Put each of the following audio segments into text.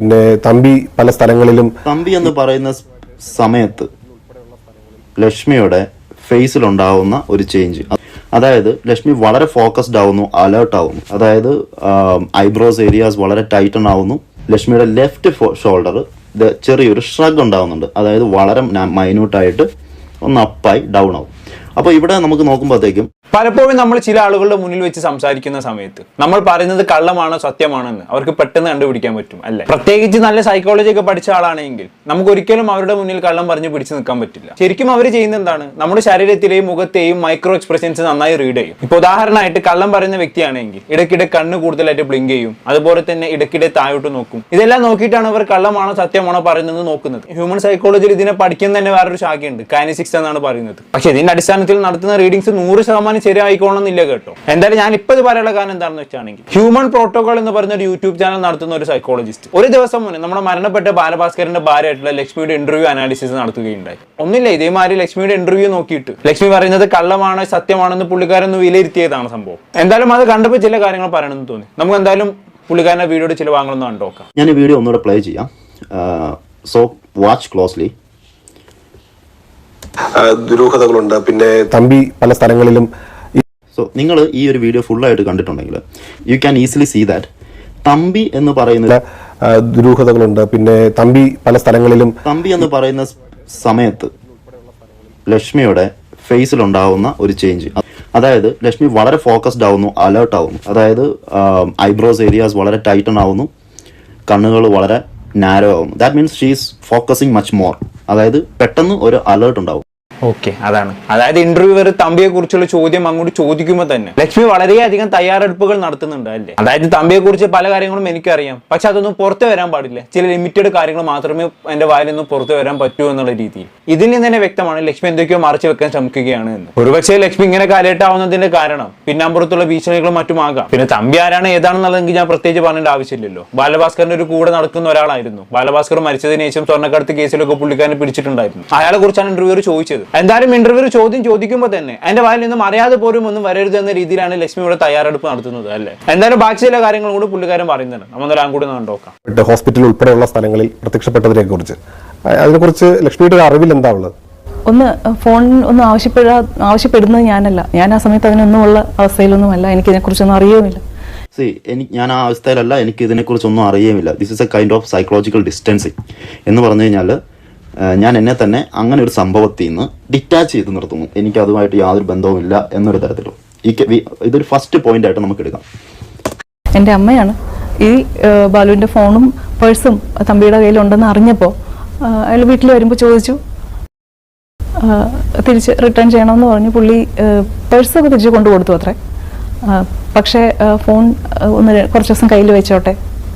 പിന്നെ തമ്പി പല സ്ഥലങ്ങളിലും തമ്പി എന്ന് പറയുന്ന സമയത്ത് ലക്ഷ്മിയുടെ ഫേസിൽ ഉണ്ടാവുന്ന ഒരു ചേഞ്ച് അതായത് ലക്ഷ്മി വളരെ ഫോക്കസ്ഡ് ആവുന്നു അലേർട്ട് ആവുന്നു. അതായത് ഐബ്രോസ് ഏരിയാസ് വളരെ ടൈറ്റൺ ആവുന്നു. ലക്ഷ്മിയുടെ ലെഫ്റ്റ് ഷോൾഡർ ചെറിയൊരു ഷ്രഗ് ഉണ്ടാവുന്നുണ്ട്. അതായത് വളരെ മൈന്യൂട്ടായിട്ട് ഒന്ന് അപ്പായി ഡൗൺ ആവും. അപ്പോൾ ഇവിടെ നമുക്ക് നോക്കുമ്പോഴത്തേക്കും പലപ്പോഴും നമ്മൾ ചില ആളുകളുടെ മുന്നിൽ വെച്ച് സംസാരിക്കുന്ന സമയത്ത് നമ്മൾ പറയുന്നത് കള്ളമാണോ സത്യമാണെന്ന് അവർക്ക് പെട്ടെന്ന് കണ്ടുപിടിക്കാൻ പറ്റും അല്ലെ? പ്രത്യേകിച്ച് നല്ല സൈക്കോളജി ഒക്കെ പഠിച്ച ആളാണെങ്കിൽ നമുക്ക് ഒരിക്കലും അവരുടെ മുന്നിൽ കള്ളം പറഞ്ഞ് പിടിച്ചു നിൽക്കാൻ പറ്റില്ല. ശരിക്കും അവർ ചെയ്യുന്ന എന്താണ്? നമ്മുടെ ശരീരത്തിലെയും മുഖത്തെയും മൈക്രോ എക്സ്പ്രഷൻസ് നന്നായി റീഡ് ചെയ്യും. ഇപ്പൊ ഉദാഹരണമായിട്ട് കള്ളം പറയുന്ന വ്യക്തിയാണെങ്കിൽ ഇടയ്ക്കിടെ കണ്ണ് കൂടുതലായിട്ട് ബ്ലിങ്ക് ചെയ്യും അതുപോലെ തന്നെ ഇടയ്ക്കിടെ താഴോട്ട് നോക്കും. ഇതെല്ലാം നോക്കിയിട്ടാണ് അവർ കള്ളമാണോ സത്യമാണോ പറയുന്നത് നോക്കുന്നത്. ഹ്യൂമൻ സൈക്കോളജിയിൽ ഇതിനെ പഠിക്കുന്ന തന്നെ വേറൊരു ശാഖയുണ്ട് കൈനസിക്സ് എന്നാണ് പറയുന്നത്. പക്ഷെ ഇതിന്റെ അടിസ്ഥാനത്തിൽ നടത്തുന്ന റീഡിങ്സ് നൂറ് ശതമാനം ശരിയായിക്കോണമെന്നില്ല കേട്ടോ. എന്തായാലും ഞാൻ ഇപ്പൊ ഇത് പറയാനുള്ള കാരണം എന്താണെന്ന് വെച്ചാണെങ്കിൽ ഹ്യൂമൻ പ്രോട്ടോകോൾ എന്ന് പറഞ്ഞ ഒരു യൂട്യൂബ് ചാനൽ നടത്തുന്ന ഒരു സൈക്കോളജിസ്റ്റ് ഒരു ദിവസം മുന്നേ നമ്മുടെ മരണപ്പെട്ട ബാലഭാസ്കറിന്റെ ഭാര്യയായിട്ടുള്ള ലക്ഷ്മിയുടെ ഇന്റർവ്യൂ അനാലിസിസ് നടത്തുകയുണ്ടായി. ഒന്നില്ല ഇതേമാതിരി ലക്ഷ്മിയുടെ ഇന്റർവ്യൂ നോക്കിയിട്ട്. ലക്ഷ്മി പറയുന്നത് കള്ളമാണോ സത്യമാണെന്ന് പുള്ളിക്കാരൊന്ന് വിലയിരുത്തിയതാണ് സംഭവം. എന്തായാലും അത് കണ്ടപ്പോൾ ചില കാര്യങ്ങൾ പറയണമെന്ന് തോന്നി. നമുക്ക് എന്തായാലും പുള്ളിക്കാരന്റെ വീഡിയോയുടെ ചില വാങ്ങണമെന്ന് കണ്ടോക്കാം ഞാൻ ഈ വീഡിയോ ഒന്നുകൂടെ പ്ലേ ചെയ്യാം. സോ വാച്ച് ക്ലോസ്ലി ദുരൂഹതകളുണ്ട്. പിന്നെ തമ്പി പല സ്ഥലങ്ങളിലും സോ നിങ്ങൾ ഈ ഒരു വീഡിയോ ഫുള്ളായിട്ട് കണ്ടിട്ടുണ്ടെങ്കിൽ you can easily see that Thampi എന്ന് പറയുന്ന ദുരൂഹതകളുണ്ട്. പിന്നെ തമ്പി പല സ്ഥലങ്ങളിലും തമ്പി എന്ന് പറയുന്ന സമയത്ത് ലക്ഷ്മിയുടെ ഫേസിൽ ഉണ്ടാവുന്ന ഒരു ചേഞ്ച് അതായത് ലക്ഷ്മി വളരെ ഫോക്കസ്ഡ് ആവുന്നു അലേർട്ട് ആവുന്നു. അതായത് ഐബ്രോസ് ഏരിയാസ് വളരെ ടൈറ്റൺ ആവുന്നു കണ്ണുകൾ വളരെ നാരോ ആവുന്നു. That means she is focusing much more അതായത് പെട്ടെന്ന് ഒരു അലേർട്ട് ഉണ്ടാവും. ഓക്കെ അതാണ്. അതായത് ഇന്റർവ്യൂവർ തമ്പിയെ കുറിച്ചുള്ള ചോദ്യം അങ്ങോട്ട് ചോദിക്കുമ്പോൾ തന്നെ. ലക്ഷ്മി വളരെയധികം തയ്യാറെടുപ്പുകൾ നടത്തുന്നുണ്ട് അല്ലേ? അതായത് തമ്പിയെ കുറിച്ച് പല കാര്യങ്ങളും എനിക്കറിയാം. പക്ഷെ അതൊന്നും പുറത്തു വരാൻ പാടില്ല. ചില ലിമിറ്റഡ് കാര്യങ്ങൾ മാത്രമേ എന്റെ വായിൽ നിന്ന് പുറത്തു വരാൻ പറ്റൂ എന്നുള്ള രീതിയിൽ. ഇതിൽ നിന്ന് തന്നെ വ്യക്തമാണ് ലക്ഷ്മി എന്തൊക്കെയോ മറച്ചു വെക്കാൻ ശ്രമിക്കുകയാണ് എന്ന്. ഒരുപക്ഷെ ലക്ഷ്മി ഇങ്ങനെ കാലേട്ടാവുന്നതിന്റെ കാരണം പിന്നാമ്പുറത്തുള്ള ഭീഷണികളും മറ്റുമാകാം പിന്നെ തമ്പി ആരാണ് ഏതാണെന്നുള്ളതെങ്കിൽ ഞാൻ പ്രത്യേകിച്ച് പറഞ്ഞേണ്ട ആവശ്യമില്ലല്ലോ. ബാലഭാസ്കറിന്റെ ഒരു കൂടെ നടക്കുന്ന ഒരാളായിരുന്നു. ബാലഭാസ്കർ മരിച്ചതിന് ശേഷം സ്വർണക്കടത്ത് കേസിലൊക്കെ പുള്ളിക്കാരനെ പിടിച്ചിട്ടുണ്ടായിരുന്നു. അയാളെ കുറിച്ചാണ് ഇന്റർവ്യൂ ചോദിച്ചത്. എന്തായാലും ഇന്റർവ്യൂ ചോദ്യം ചോദിക്കുമ്പോൾ തന്നെ എന്റെ വായിൽ നിന്നും അറിയാതെ പോലും ഒന്നും വരരുത് എന്ന രീതിയിലാണ് ലക്ഷ്മി ഇവിടെ തയ്യാറെടുപ്പ് നടത്തുന്നത് അല്ലേ? എന്തായാലും ബാക്കി ചില കാര്യങ്ങളും കൂടി പുള്ളിക്കാരൻ പറയുന്നുണ്ട്. നമ്മളെല്ലാം കൂടി ഒന്ന് കണ്ടോക്കാം മറ്റ് ഹോസ്പിറ്റൽ ഉൾപ്പെടെയുള്ള സ്ഥലങ്ങളിൽ പ്രത്യക്ഷപ്പെട്ടതിനെ കുറിച്ച് അതിനെക്കുറിച്ച് ലക്ഷ്മിയുടെ ഒരു അറിവിൽ എന്താ ഉള്ളത്? ഒന്ന് ഫോൺ ഒന്ന് ആവശ്യപ്പെടാ ആവശ്യപ്പെടുന്നത് ഞാനല്ല. ഞാൻ ആ സമയത്ത് അതിനൊന്നുമുള്ള അവസ്ഥയിലൊന്നുമല്ല. എനിക്കിതിനെക്കുറിച്ചൊന്നും അറിയുമില്ല. സി എനിക്ക് ഞാൻ ആ അവസ്ഥയിലല്ല. എനിക്ക് ഇതിനെക്കുറിച്ചൊന്നും അറിയുമില്ല. This is a kind of psychological distancing എന്ന് പറഞ്ഞു കഴിഞ്ഞാൽ ഞാൻ എന്നെ തന്നെ അങ്ങനെ ഒരു സംഭവത്തിൽ നിന്ന് ഡിറ്റാച്ച് ചെയ്ത് നിർത്തുന്നു. എനിക്ക് അതുമായിട്ട് യാതൊരു ബന്ധവുമില്ല എന്നൊരു തരത്തിലും. ഈ ഇതൊരു ഫസ്റ്റ് പോയിന്റ് ആയിട്ട് നമുക്ക് എടുക്കാം. എന്റെ അമ്മയാണ് ഈ ബാലുവിന്റെ ഫോണും പേഴ്സും തമ്പിയുടെ കയ്യിലുണ്ടെന്ന് അറിഞ്ഞപ്പോൾ അയാൾ വീട്ടിൽ വരുമ്പോൾ ചോദിച്ചു തിരിച്ച് റിട്ടേൺ ചെയ്യണമെന്ന് പറഞ്ഞു. പുള്ളി പേഴ്സൊക്കെ തിരിച്ച് കൊണ്ടു കൊടുത്തു അത്രേ. പക്ഷേ ഫോൺ ഒന്ന് കുറച്ച് ദിവസം കയ്യിൽ വെച്ചോട്ടെ.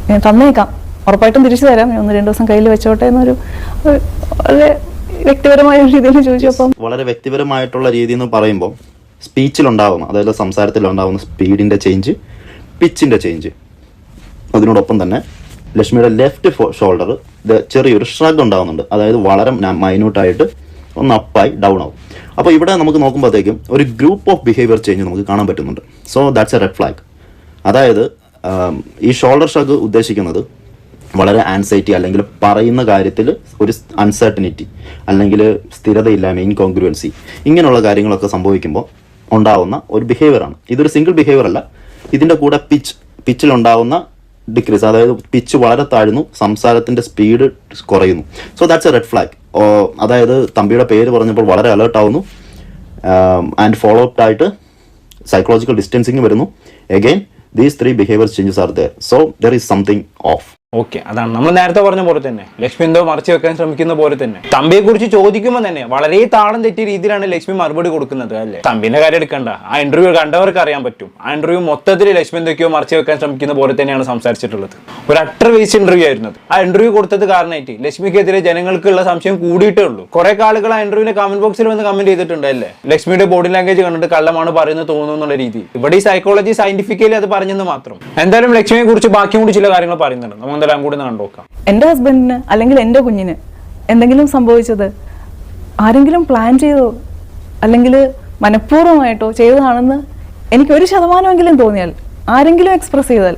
ഞാൻ തന്നേക്കാം. ഉറപ്പായിട്ടും തിരിച്ചു തരാം. ഒന്ന് രണ്ട് ദിവസം കയ്യിൽ വെച്ചോട്ടെ എന്നൊരു വളരെ വ്യക്തിപരമായ രീതിയിൽ ചോദിച്ചപ്പം വളരെ വ്യക്തിപരമായിട്ടുള്ള രീതി എന്ന് പറയുമ്പോൾ സ്പീച്ചിലുണ്ടാവുന്ന അതായത് സംസാരത്തിലുണ്ടാവുന്ന സ്പീഡിന്റെ ചേഞ്ച് പിച്ചിന്റെ ചേഞ്ച്. അതിനോടൊപ്പം തന്നെ ലക്ഷ്മിയുടെ ലെഫ്റ്റ് ഷോൾഡർ ചെറിയൊരു ഷ്രഗ് ഉണ്ടാവുന്നുണ്ട്. അതായത് വളരെ മൈന്യൂട്ടായിട്ട് ഒന്ന് അപ്പായി ഡൗൺ ആവും. അപ്പോൾ ഇവിടെ നമുക്ക് നോക്കുമ്പോഴത്തേക്കും ഒരു ഗ്രൂപ്പ് ഓഫ് ബിഹേവിയർ ചേഞ്ച് നമുക്ക് കാണാൻ പറ്റുന്നുണ്ട്. So that's a red flag അതായത് ഈ ഷോൾഡർ ഷ്രഗ് ഉദ്ദേശിക്കുന്നത് വളരെ ആൻസൈറ്റി അല്ലെങ്കിൽ പറയുന്ന കാര്യത്തിൽ ഒരു അൺസർട്ടനിറ്റി അല്ലെങ്കിൽ സ്ഥിരതയില്ലായ്മ ഇൻകോൺഗ്രുവൻസി ഇങ്ങനെയുള്ള കാര്യങ്ങളൊക്കെ സംഭവിക്കുമ്പോൾ ഉണ്ടാവുന്ന ഒരു ബിഹേവിയറാണ് ഇതൊരു സിംഗിൾ ബിഹേവിയർ അല്ല. ഇതിന്റെ കൂടെ പിച്ച് പിച്ചിലുണ്ടാവുന്ന ഡിക്രീസ് അതായത് പിച്ച് വളരെ താഴ്ന്നു സംസാരത്തിന്റെ സ്പീഡ് കുറയുന്നു. So that's a red flag അതായത് തമ്പിയുടെ പേര് പറഞ്ഞപ്പോൾ വളരെ അലേർട്ട് ആവുന്നു. ആൻഡ് ഫോളോ അപ്പ് ആയിട്ട് സൈക്കോളജിക്കൽ ഡിസ്റ്റൻസിങ് വരുന്നു. Again these three behaviour changes are there so there is something off okay അതാണ്. നമ്മൾ നേരത്തെ പറഞ്ഞ പോലെ തന്നെ. ലക്ഷ്മി എന്തോ മറച്ചു വെക്കാൻ ശ്രമിക്കുന്ന പോലെ തന്നെ. തമ്പിയെ കുറിച്ച് ചോദിക്കുമ്പോൾ തന്നെ വളരെ താളം തെറ്റിയ രീതിയിലാണ് ലക്ഷ്മി മറുപടി കൊടുക്കുന്നത് അല്ലേ? തമ്പിന്റെ കാര്യം എടുക്കണ്ട. ആ ഇന്റർവ്യൂ കണ്ടവർക്ക് അറിയാൻ പറ്റും. ആ ഇന്റർവ്യൂ മൊത്തത്തിൽ ലക്ഷ്മി എന്തൊക്കെയോ മറച്ചു വെക്കാൻ ശ്രമിക്കുന്ന പോലെ തന്നെയാണ് സംസാരിച്ചിട്ടുള്ളത്. ഒരു അട്ടർ വേസ്റ്റ് ഇന്റർവ്യൂ ആയിരുന്നു. ആ ഇന്റർവ്യൂ കൊടുത്തത് കാരണമായിട്ട് ലക്ഷ്മിക്കെതിരെ ജനങ്ങൾക്കുള്ള സംശയം കൂടിയിട്ടേ ഉള്ളൂ. കുറെ ആളുകൾ ആ ഇന്റർവ്യൂവിന്റെ കമന്റ് ബോക്സിൽ വന്ന് കമന്റ് ചെയ്തിട്ടുണ്ട് അല്ലേ? ലക്ഷ്മിയുടെ ബോഡി ലാംഗ്വേജ് കണ്ടിട്ട് കള്ളമാണ് പറയുന്നത് തോന്നുന്നു എന്നുള്ള രീതി. ഇവിടെ ഈ സൈക്കോളജി സയന്റിഫിക്കലി അത് പറഞ്ഞെന്ന് മാത്രം. എന്തായാലും ലക്ഷ്മിയെ കുറിച്ച് ബാക്കിയും കൂടി ചില കാര്യങ്ങൾ പറയുന്നുണ്ട്. നമുക്ക് കൂടി കണ്ടുനോക്കാം. കണ്ടോക്കാം എന്റെ ഹസ്ബൻഡിന് അല്ലെങ്കിൽ എന്റെ കുഞ്ഞിന് എന്തെങ്കിലും സംഭവിച്ചത് ആരെങ്കിലും പ്ലാൻ ചെയ്തോ അല്ലെങ്കിൽ മനഃപൂർവമായിട്ടോ ചെയ്തതാണെന്ന് എനിക്ക് ഒരു ശതമാനമെങ്കിലും തോന്നിയാൽ ആരെങ്കിലും എക്സ്പ്രസ് ചെയ്താൽ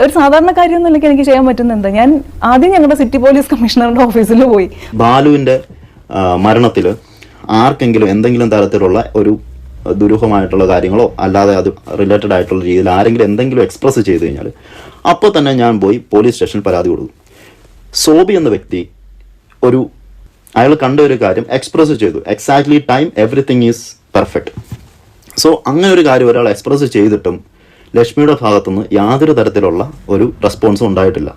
ഒരു സാധാരണ എനിക്ക് എനിക്ക് ചെയ്യാൻ പറ്റുന്ന എന്താ? ഞാൻ ആദ്യം ഞങ്ങളുടെ സിറ്റി പോലീസ് കമ്മീഷണറുടെ ഓഫീസിൽ പോയി. ബാലുവിന്റെ മരണത്തിൽ ആർക്കെങ്കിലും എന്തെങ്കിലും തരത്തിലുള്ള ഒരു ദുരൂഹമായിട്ടുള്ള കാര്യങ്ങളോ അല്ലാതെ അത് റിലേറ്റഡ് ആയിട്ടുള്ള രീതിയിൽ ആരെങ്കിലും എന്തെങ്കിലും എക്സ്പ്രസ് ചെയ്ത് കഴിഞ്ഞാൽ അപ്പോൾ തന്നെ ഞാൻ പോയി പോലീസ് സ്റ്റേഷനിൽ പരാതി കൊടുക്കും. സോബി എന്ന വ്യക്തി ഒരു അയാൾ കണ്ട ഒരു കാര്യം എക്സ്പ്രസ് ചെയ്തു. Exactly time everything is perfect so അങ്ങനെ ഒരു കാര്യം ഒരാൾ എക്സ്പ്രസ് ചെയ്തിട്ടും ലക്ഷ്മിയുടെ ഭാഗത്തുനിന്ന് യാതൊരു തരത്തിലുള്ള ഒരു റെസ്പോൺസും ഉണ്ടായിട്ടില്ല.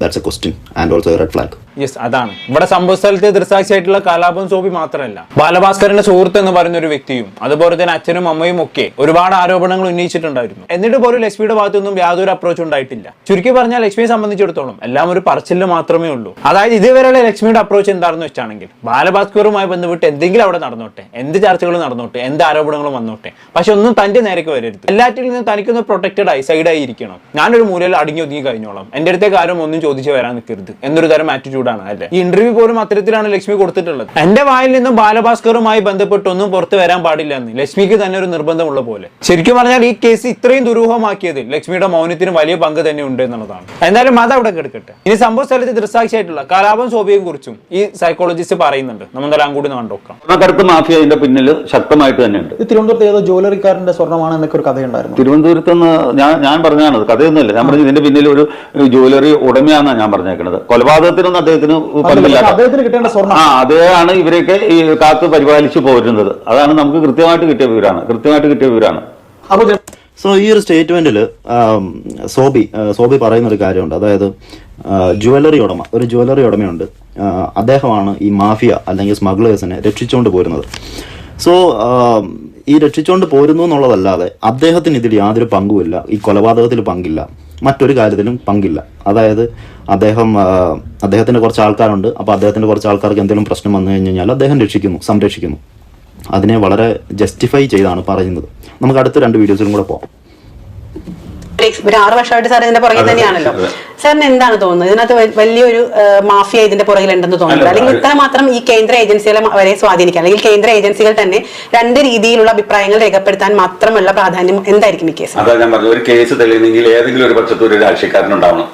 That's a question and also red flag yes അതാണ്. ഇവിടെ സംഭവ സ്ഥലത്തെ ദൃസാക്ഷിയായിട്ടുള്ള കലാപം സോബി മാത്രമല്ല. ബാലഭാസ്കറിന്റെ സുഹൃത്ത് എന്ന് പറയുന്ന ഒരു വ്യക്തിയും അതുപോലെ തന്നെ അച്ഛനും അമ്മയും ഒക്കെ ഒരുപാട് ആരോപണങ്ങൾ ഉന്നയിച്ചിട്ടുണ്ടായിരുന്നു. എന്നിട്ട് പോലും ലക്ഷ്മിയുടെ ഭാഗത്തൊന്നും യാതൊരു അപ്രോച്ച് ഉണ്ടായിട്ടില്ല. ചുരുക്കി പറഞ്ഞാൽ ലക്ഷ്മിയെ സംബന്ധിച്ചിടത്തോളം എല്ലാം ഒരു പറച്ചിൽ മാത്രമേ ഉള്ളൂ. അതായത് ഇതുവരെയുള്ള ലക്ഷ്മിയുടെ അപ്രോച്ച് എന്താണെന്ന് വെച്ചാണെങ്കിൽ ബാലഭാസ്കറുമായി ബന്ധപ്പെട്ട് എന്തെങ്കിലും അവിടെ നടന്നോട്ടെ എന്ത് ചർച്ചകൾ നടന്നോട്ടെ എന്ത് ആരോപണങ്ങളും വന്നോട്ടെ പക്ഷെ ഒന്നും തന്റെ നേരേക്ക് വരരുത്. എല്ലാറ്റിൽ നിന്നും തനിക്കൊന്ന് പ്രൊട്ടക്റ്റഡ് ആയി സൈഡായി ഇരിക്കണം. ഞാനൊരു മൂലയിൽ അടങ്ങി ഒതുങ്ങി കഴിഞ്ഞോളാം. എന്റെ അടുത്തേക്ക് ആരും ഒന്നും ചോദിച്ചു വരാൻ നിൽക്കരുത് എന്നൊരു തരം ആറ്റിറ്റ്യൂഡാണ് അല്ലേ? ഈ ഇന്റർവ്യൂ പോലും അത്തരത്തിലാണ് ലക്ഷ്മി കൊടുത്തിട്ടുള്ളത്. എന്റെ വായിൽ നിന്നും ബാലഭാസ്കറുമായി ബന്ധപ്പെട്ടൊന്നും പുറത്തു വരാൻ പാടില്ല എന്ന്. ലക്ഷ്മിക്ക് തന്നെ ഒരു നിർബന്ധമുള്ള പോലെ. ശരിക്കും പറഞ്ഞാൽ ഈ കേസ് ഇത്രയും ദുരൂഹമാക്കിയത് ലക്ഷ്മിയുടെ മൗനത്തിന് വലിയ പങ്ക് തന്നെ ഉണ്ട് എന്നുള്ളതാണ്. എന്തായാലും അത് അവിടെ കിടക്കട്ടെ. ഇനി സംഭവ സ്ഥലത്ത് ദൃസാക്ഷിയായിട്ടുള്ള കലാപം ശോഭയെ കുറിച്ചും ഈ സൈക്കോളജിസ്റ്റ് പറയുന്നുണ്ട്. നമ്മളെല്ലാം കൂടി കണ്ടോക്കാം മാഫിയ ഇതിന്റെ പിന്നിൽ ശക്തമായിട്ട് തന്നെയുണ്ട് ഉണ്ട്. തിരുവനന്തപുരത്ത് ഏതോ ജ്വല്ലറിക്കാരന്റെ സ്വർണമാണ് എന്നൊക്കെ ഒരു കഥയുണ്ടായിരുന്നു. തിരുവനന്തപുരത്ത് നിന്ന് ഞാൻ ഞാൻ പറഞ്ഞാണ് കഥയൊന്നുമില്ല. ഞാൻ പറഞ്ഞു ഇതിന്റെ പിന്നിൽ ഒരു ജ്വല്ലറി ഉടമയാണെന്നാണ് ഞാൻ പറഞ്ഞേക്കുന്നത്. കൊലപാതകത്തിനൊന്നും പക്ഷേ അദ്ദേഹത്തിന് കിട്ടേണ്ട സ്വർണം ആ അതേയാണ് ഇവരെയൊക്കെ ഈ കാത്ത് പരിപാലിച്ചു പോരുന്നത്. അതാണ് നമുക്ക് കൃത്യമായിട്ട് കിട്ടിയ വിവരമാണ്. കൃത്യമായിട്ട് കിട്ടിയ വിവരമാണ്. അപ്പോൾ സോ ഈ ഒരു സ്റ്റേറ്റ്മെന്റിൽ സോബി സോബി പറയുന്ന ഒരു കാര്യമുണ്ട്. അതായത് ജുവലറി ഉടമ ഒരു ജുവലറി ഉടമയുണ്ട്. അദ്ദേഹമാണ് ഈ മാഫിയ അല്ലെങ്കിൽ സ്മഗ്ലേഴ്സിനെ രക്ഷിച്ചുകൊണ്ട് പോരുന്നത്. സോ ഈ രക്ഷിച്ചുകൊണ്ട് പോരുന്നു എന്നുള്ളതല്ലാതെ അദ്ദേഹത്തിന് ഇതിൽ യാതൊരു പങ്കുമില്ല. ഈ കൊലപാതകത്തിൽ പങ്കില്ല. മറ്റൊരു കാര്യത്തിലും പങ്കില്ല. അതായത് അദ്ദേഹം അദ്ദേഹത്തിന്റെ കുറച്ച് ആൾക്കാരുണ്ട്. അപ്പോൾ അദ്ദേഹത്തിന്റെ കുറച്ച് ആൾക്കാർക്ക് എന്തെങ്കിലും പ്രശ്നം വന്നു കഴിഞ്ഞ് കഴിഞ്ഞാൽ അദ്ദേഹം രക്ഷിക്കുന്നു സംരക്ഷിക്കുന്നു. അതിനെ വളരെ ജസ്റ്റിഫൈ ചെയ്താണ് പറയുന്നത്. നമുക്ക് അടുത്ത രണ്ട് വീഡിയോസിലും കൂടെ പോകാം ഒരു ആറ് വർഷമായിട്ട് സാർ ഇതിന്റെ പുറകിൽ തന്നെയാണല്ലോ. സാറിന് എന്താണ് തോന്നുന്നത്? ഇതിനകത്ത് വലിയൊരു മാഫിയ ഇതിന്റെ പുറകിലുണ്ടെന്ന് തോന്നുന്നത്. അല്ലെങ്കിൽ ഇത്രമാത്രം ഈ കേന്ദ്ര ഏജൻസികളെ വരെ സ്വാധീനിക്കാൻ അല്ലെങ്കിൽ കേന്ദ്ര ഏജൻസികൾ തന്നെ രണ്ട് രീതിയിലുള്ള അഭിപ്രായങ്ങൾ രേഖപ്പെടുത്താൻ മാത്രമുള്ള പ്രാധാന്യം എന്തായിരിക്കും ഈ കേസ് അതാ ഞാൻ പറഞ്ഞു ഒരു കേസ് തെളിയുന്നെങ്കിൽ ഏതെങ്കിലും ഒരു പക്ഷത്ത് ഒരു രാഷ്ട്രീയക്കാരനുണ്ടാവണം.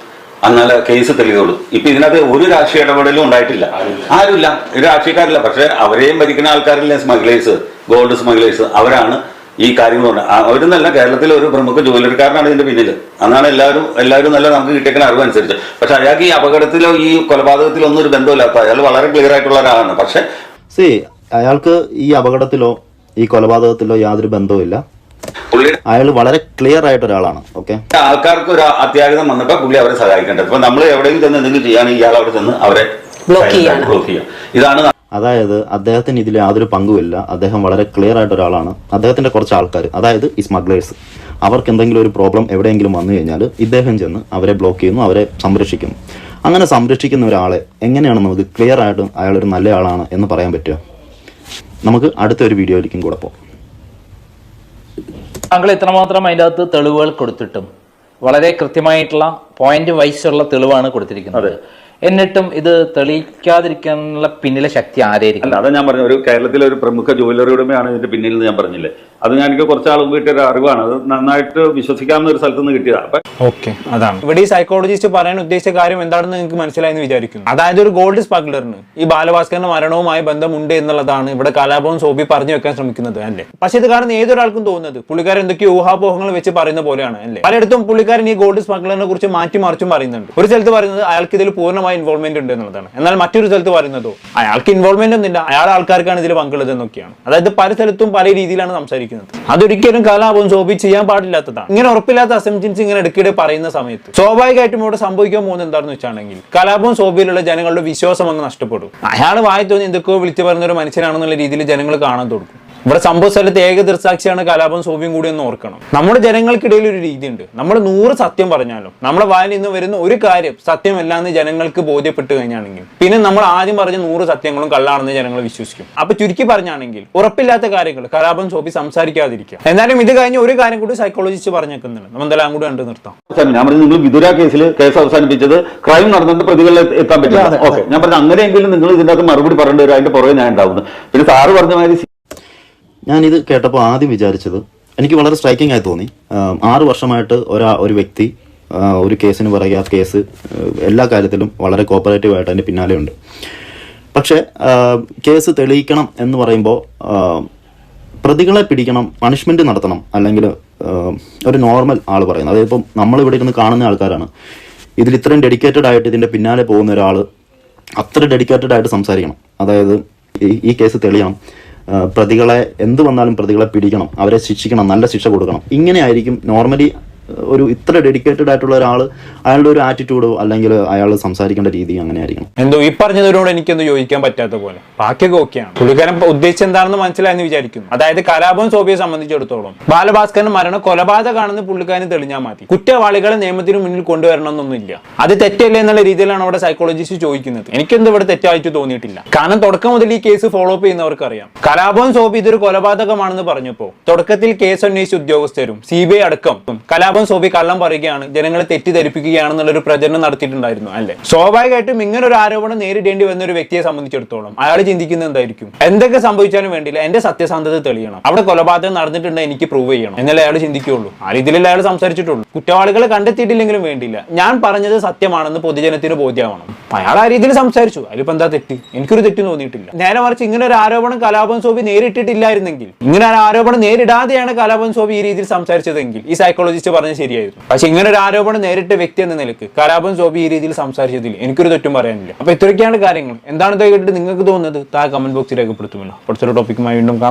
എന്നാൽ കേസ് തെളിയുള്ളൂ ഇപ്പൊ ഇതിനകത്ത് ഒരു രാഷ്ട്രീയ ഇടപെടലും ഉണ്ടായിട്ടില്ല. ആരുമില്ല. ഒരു രാഷ്ട്രീയക്കാരില്ല. പക്ഷെ അവരെയും ഭരിക്കുന്ന ആൾക്കാരില്ല സ്മഗ്ലേഴ്സ് ഗോൾഡ് സ്മഗ്ലേഴ്സ് അവരാണ് ഈ കാര്യങ്ങൾ കൊണ്ട് അവരെന്നല്ല കേരളത്തിലെ ഒരു പ്രമുഖ ജോലിക്കാരനാണ് ഇതിന്റെ പിന്നിൽ അന്നാണ് എല്ലാവരും എല്ലാവരും നല്ല നമുക്ക് കിട്ടിയേക്കുന്ന അറിവ് അനുസരിച്ച്. പക്ഷെ അയാൾക്ക് ഈ അപകടത്തിലോ ഈ കൊലപാതകത്തിലോ ഒന്നും ഒരു ബന്ധമില്ലാത്ത അയാൾ വളരെ ക്ലിയർ ആയിട്ടുള്ള ഒരാളാണ്. പക്ഷെ സി അയാൾക്ക് ഈ അപകടത്തിലോ ഈ കൊലപാതകത്തിലോ യാതൊരു ബന്ധവുമില്ല അയാൾ വളരെ ക്ലിയർ ആയിട്ട് ഒരാളാണ് ഓക്കെ? ആൾക്കാർക്ക് ഒരു അത്യാഗ്രഹം വന്നപ്പോൾ പുള്ളി അവരെ സഹായിക്കേണ്ടത്. ഇപ്പൊ നമ്മൾ എവിടെയും ചെന്ന് എന്തെങ്കിലും ചെയ്യാൻ ഇയാൾ അവിടെ ചെന്ന് അവരെ ബ്ലോക്ക് ചെയ്യാണ്. ബ്ലോക്ക് ചെയ്യാം. ഇതാണ് അതായത് അദ്ദേഹത്തിന് ഇതിൽ യാതൊരു പങ്കുമില്ല. അദ്ദേഹം വളരെ ക്ലിയർ ആയിട്ട് ഒരാളാണ്. അദ്ദേഹത്തിന്റെ കുറച്ച് ആൾക്കാർ അതായത് ഈ സ്മഗ്ലേഴ്സ് അവർക്ക് എന്തെങ്കിലും ഒരു പ്രോബ്ലം എവിടെയെങ്കിലും വന്നു കഴിഞ്ഞാൽ ഇദ്ദേഹം ചെന്ന് അവരെ ബ്ലോക്ക് ചെയ്യുന്നു അവരെ സംരക്ഷിക്കുന്നു. അങ്ങനെ സംരക്ഷിക്കുന്ന ഒരാളെ എങ്ങനെയാണ് നമുക്ക് ക്ലിയർ ആയിട്ട് അയാളൊരു ഒരു നല്ല ആളാണ് എന്ന് പറയാൻ പറ്റുക നമുക്ക് അടുത്ത ഒരു വീഡിയോയിലേക്കും കൂടെ പോകാം. താങ്കൾ ഇത്രമാത്രം അതിന്റെ അകത്ത് തെളിവുകൾ കൊടുത്തിട്ടും വളരെ കൃത്യമായിട്ടുള്ള പോയിന്റ് വൈസ് ഉള്ള തെളിവാണ് കൊടുത്തിരിക്കുന്നത്. എന്നിട്ടും ഇത് തെളിയിക്കാതിരിക്കാനുള്ള പിന്നിലെ ശക്തി ആരായിരിക്കും? അല്ല അതാ ഞാൻ പറഞ്ഞു ഒരു കേരളത്തിലെ ഒരു പ്രമുഖ ജ്വല്ലറി ഉടമയാണ് ഇതിന്റെ പിന്നിൽ എന്ന് ഞാൻ പറഞ്ഞില്ലേ? അത് ഞാൻ എനിക്ക് കുറച്ച് ആളും കിട്ടിയ ഒരു അറിവാണ്. അത് നന്നായിട്ട് വിശ്വസിക്കാവുന്ന ഒരു സ്ഥലത്ത് നിന്ന് കിട്ടിയതാണ് അപ്പൊ ഓക്കെ അതാണ്. ഇവിടെ ഈ സൈക്കോളജിസ്റ്റ് പറയാൻ ഉദ്ദേശിച്ച കാര്യം എന്താണെന്ന് നിങ്ങൾക്ക് മനസ്സിലായെന്ന് വിചാരിക്കുന്നു. അതായത് ഒരു ഗോൾഡ് സ്പാഗ്ലറിന് ഈ ബാലഭാസ്കറിന്റെ മരണവുമായി ബന്ധമുണ്ട് എന്നുള്ളതാണ് ഇവിടെ കലാപവും സോബി പറഞ്ഞു വെക്കാൻ ശ്രമിക്കുന്നത് അല്ലേ? പക്ഷെ ഇത് കാരണം ഏതൊരാൾക്കും തോന്നുന്നത്? പുള്ളിക്കാരൻ എന്തൊക്കെയോ ഊഹാപോഹങ്ങൾ വെച്ച് പറയുന്ന പോലെയാണ് അല്ലേ? പലയിടത്തും പുള്ളിക്കാരൻ ഈ ഗോൾഡ് സ്പാഗ്ലറിനെ കുറിച്ച് മാറ്റി മറിച്ചും പറയുന്നുണ്ട്. ഒരു സ്ഥലത്ത് പറയുന്നത് അയാൾക്ക് ഇതിൽ പൂർണമായി ഇൻവോൾവ്മെന്റ് ഉണ്ട് എന്നുള്ളതാണ്. എന്നാൽ മറ്റൊരു സ്ഥലത്ത് പറയുന്നതോ അയാൾക്ക് ഇൻവോൾവ്മെന്റ് ഒന്നുമില്ല അയാൾ ആൾക്കാർക്കാണ് ഇതിൽ പങ്കുള്ളത് എന്നൊക്കെയാണ്. അതായത് പല സ്ഥലത്തും പല രീതിയിലാണ് സംസാരിക്കുന്നത്. അതൊരിക്കലും കലാപവും സോബി ചെയ്യാൻ പാടില്ലാത്തതാണ്. ഇങ്ങനെ ഉറപ്പില്ലാത്ത അസംഷൻസ് ഇങ്ങനെ ഇടയ്ക്കിടെ പറയുന്ന സമയത്ത് സ്വാഭാവികമായിട്ടും ഇവിടെ സംഭവിക്കാൻ പോകുന്നത് എന്താണെന്ന് വെച്ചാണെങ്കിൽ കലാപവും ശോഭയിലുള്ള ജനങ്ങളുടെ വിശ്വാസം അങ്ങ് നഷ്ടപ്പെടും. അയാൾ വായി തോന്നി എന്തൊക്കെയോ വിളിച്ചു പറയുന്ന ഒരു മനുഷ്യനാണെന്നുള്ള രീതിയിൽ ജനങ്ങൾ കാണാൻ തുടങ്ങും. ഇവിടെ സംഭവ സ്ഥലത്ത് ഏക ദൃസാക്ഷിയാണ് കലാപം സോബിയും കൂടി എന്ന് ഓർക്കണം. നമ്മുടെ ജനങ്ങൾക്കിടയിൽ ഒരു രീതിയുണ്ട്. നമ്മൾ നൂറ് സത്യം പറഞ്ഞാലും നമ്മുടെ വായിൽ നിന്ന് വരുന്ന ഒരു കാര്യം സത്യമല്ല എന്ന് ജനങ്ങൾക്ക് ബോധ്യപ്പെട്ട് കഴിഞ്ഞാണെങ്കിൽ പിന്നെ നമ്മൾ ആദ്യം പറഞ്ഞ നൂറ് സത്യങ്ങളും കള്ളാണെന്ന് ജനങ്ങൾ വിശ്വസിക്കും. അപ്പൊ ചുരുക്കി പറഞ്ഞാണെങ്കിൽ ഉറപ്പില്ലാത്ത കാര്യങ്ങൾ കലാപം സോഫി സംസാരിക്കാതിരിക്കുക. എന്നാലും ഇത് കഴിഞ്ഞ് ഒരു കാര്യം കൂടി സൈക്കോളജിസ്റ്റ് പറഞ്ഞേക്കുന്നുണ്ട്. നമ്മൾ എന്തെല്ലാം കൂടി കണ്ടു നിർത്താം. ഞാൻ പറഞ്ഞു നിങ്ങൾ വിദുര കേസിൽ കേസ് അവസാനിപ്പിച്ചത് ക്രൈം നടന്നിട്ട് പ്രതികളെ എത്താൻ പറ്റില്ല. ഓക്കെ ഞാൻ പറഞ്ഞു അങ്ങനെയെങ്കിലും നിങ്ങൾ ഇതിനകത്ത് മറുപടി പറയേണ്ടി വരും അതിന്റെ പുറകെ ഞാൻ ഉണ്ടാവുന്നു. പിന്നെ സാറ് പറഞ്ഞ മാതിരി ഞാനിത് കേട്ടപ്പോൾ ആദ്യം വിചാരിച്ചത് എനിക്ക് വളരെ സ്ട്രൈക്കിംഗ് ആയി തോന്നി. ആറു വർഷമായിട്ട് ഒരാ ഒരു വ്യക്തി ഒരു കേസിന് പുറകെ ആ കേസ് എല്ലാ കാര്യത്തിലും വളരെ കോപ്പറേറ്റീവ് ആയിട്ട് അതിന്റെ പിന്നാലെയുണ്ട് പക്ഷേ കേസ് തെളിയിക്കണം എന്ന് പറയുമ്പോൾ പ്രതികളെ പിടിക്കണം പണിഷ്മെന്റ് നടത്തണം അല്ലെങ്കിൽ ഒരു നോർമൽ ആൾ പറയുന്നത്. അതായത് ഇപ്പം നമ്മളിവിടെ ഇരുന്ന് കാണുന്ന ആൾക്കാരാണ്. ഇതിൽ ഇത്രയും ഡെഡിക്കേറ്റഡ് ആയിട്ട് ഇതിന്റെ പിന്നാലെ പോകുന്ന ഒരാൾ അത്ര ഡെഡിക്കേറ്റഡ് ആയിട്ട് സംസാരിക്കണം. അതായത് ഈ കേസ് തെളിയണം. പ്രതികളെ എന്ത് വന്നാലും പ്രതികളെ പിടിക്കണം അവരെ ശിക്ഷിക്കണം നല്ല ശിക്ഷ കൊടുക്കണം. ഇങ്ങനെയായിരിക്കും നോർമലി ഒരു ഇത്ര ഡെഡിക്കേറ്റഡ് ആയിട്ടുള്ള ഒരാൾ അയാളുടെ ഒരു ആറ്റിറ്റ്യൂഡോ അല്ലെങ്കിൽ അയാൾ സംസാരിക്കേണ്ട രീതി അങ്ങനെ ആയിരിക്കും എന്തോ ഈ പറഞ്ഞതിനോട് എനിക്കൊന്നും യോജിക്കാൻ പറ്റാത്ത പോലെ. ബാക്കിയൊക്കെ ഓക്കെയാണ് പുള്ളിക്കാരൻ ഉദ്ദേശിച്ചത് എന്താണെന്ന് മനസ്സിലായെന്ന് വിചാരിക്കുന്നു. അതായത് കലാപം സോബിയെ സംബന്ധിച്ചിടത്തോളം ബാലഭാസ്കരൻ മരണം കൊലപാതകമാണെന്ന് പുള്ളിക്കാരൻ തെളിഞ്ഞാൽ മതി. കുറ്റവാളികളെ നിയമത്തിന് മുന്നിൽ കൊണ്ടുവരണമെന്നൊന്നുമില്ല. അത് തെറ്റല്ലേ എന്നുള്ള രീതിയിലാണ് അവിടെ സൈക്കോളജിസ്റ്റ് ചോദിക്കുന്നത്. എനിക്കെന്ത് ഇവിടെ തെറ്റായിട്ട് തോന്നിയിട്ടില്ല. കാരണം തുടക്കം മുതൽ ഈ കേസ് ഫോളോ അപ്പ് ചെയ്യുന്നവർക്ക് അറിയാം കലാപം സോബി ഇതൊരു കൊലപാതകമാണെന്ന് പറഞ്ഞപ്പോൾ തുടക്കത്തിൽ കേസ് അന്വേഷിച്ച ഉദ്യോഗസ്ഥരും സി ബി ഐ അടക്കം കലാപം സോബി കള്ളം പറയുകയാണ് ജനങ്ങളെ തെറ്റിദ്ധരിപ്പിക്കുകയാണെന്നുള്ള ഒരു പ്രചരണം നടത്തിയിട്ടുണ്ടായിരുന്നു അല്ലെ? സ്വാഭാവികമായിട്ടും ഇങ്ങനെ ഒരു ആരോപണം നേരിടേണ്ടി വന്ന ഒരു വ്യക്തിയെ സംബന്ധിച്ചിടത്തോളം അയാൾ ചിന്തിക്കുന്നത് എന്തായിരിക്കും? എന്തൊക്കെ സംഭവിച്ചാലും വേണ്ടില്ല എന്റെ സത്യസന്ധത തെളിയണം. അവിടെ കൊലപാതകം നടന്നിട്ടുണ്ട് എനിക്ക് പ്രൂവ് ചെയ്യണം. എന്നാലേ അയാൾ ചിന്തിക്കുകയുള്ളൂ ആ രീതിയിലല്ലേ അയാൾ സംസാരിച്ചിട്ടുള്ളൂ. കുറ്റവാളികളെ കണ്ടെത്തിയിട്ടില്ലെങ്കിലും വേണ്ടില്ല ഞാൻ പറഞ്ഞത് സത്യമാണെന്ന് പൊതുജനത്തിന് ബോധ്യമാവണം അയാൾ ആ രീതിയിൽ സംസാരിച്ചു. അതിലിപ്പോ എന്താ തെറ്റ്? എനിക്കൊരു തെറ്റ് തോന്നിയിട്ടില്ല. നേരെ മറിച്ച് ഇങ്ങനെ ഒരു ആരോപണം കലാപം സോബി നേരിട്ടിട്ടില്ലായിരുന്നെങ്കിൽ ഇങ്ങനെ ഒരു ആരോപണം നേരിടാതെയാണ് കലാപം സോബി ഈ രീതിയിൽ സംസാരിച്ചതെങ്കിൽ ഈ സൈക്കോളജിസ്റ്റ് പറഞ്ഞത് ശരിയായിരുന്നു. പക്ഷെ ഇങ്ങനെ ഒരു ആരോപണം നേരിട്ട വ്യക്തി എന്ന നിലയ്ക്ക് കലാപം സോബി ഈ രീതിയിൽ സംസാരിച്ചതിൽ എനിക്കൊരു തെറ്റും പറയാനില്ല. അപ്പൊ ഇത്രയൊക്കെയാണ് കാര്യങ്ങൾ. എന്താണ് ഇതായിട്ട് നിങ്ങൾക്ക് തോന്നുന്നത്? താ കമന്റ് ബോക്സിൽ രേഖപ്പെടുത്തുമല്ലോ. അടുത്തൊരു ടോപ്പിക്കുമായി വീണ്ടും കാണാം.